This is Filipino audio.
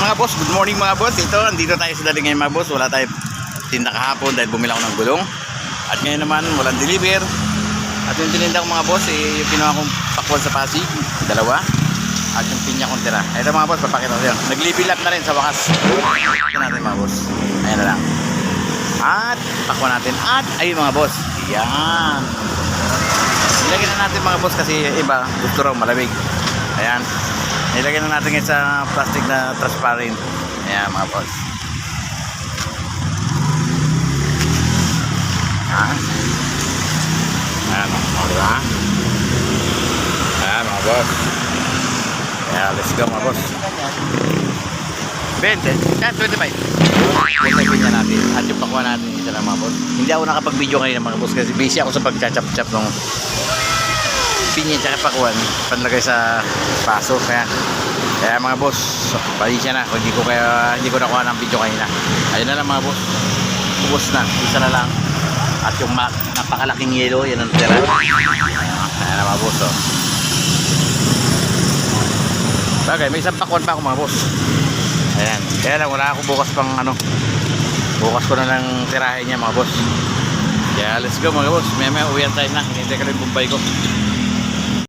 mga boss, good morning mga boss. Ito, andito tayo sa dating ngayon mga boss. Wala tayo tinda kahapon dahil bumila ako ng gulong. At ngayon naman, walang deliver. At yung tininda ko mga boss, eh, yung kinuha kong pakwan sa Pasig, dalawa. At yung pinya kong tira. Ito mga boss, papakita ko yan. Nag-level up na rin sa wakas. Ito natin mga boss. Ayan na lang. At pakwan natin. At ayun mga boss. Yan. Ilagyan na natin mga boss kasi iba gusto raw malamig. Ayan. Nilagyan na natin sa plastic na transparent. Ayan mga boss. Ayan. Ayan mga di ba? Ayan mga boss. Ayan, let's go mga boss. 20. Ayan, 25. 25 niya natin. At yung pakuha natin isa lang mga boss. Hindi ako nakapag-video ngayon mga boss kasi busy ako sa pagchachap-chap ng pinya tsaka pakuan panlagay sa paso kaya kaya mga boss pasensya na. Kung hindi ko kaya hindi ko nakuha ng video kanina. Ayun na lang mga boss. Ubos na. Isa na lang. At yung napakalaking yelo yan ang tira. Ayan na mga boss oh. bagay may isang pakuan pa ako mga boss. Ayan. Kaya lang wala ako bukas pang ano. Bukas ko na lang tirahin niya mga boss. Kaya let's go mga boss. May may uwian tayo na. Hinintay ko rin yung bumbay ko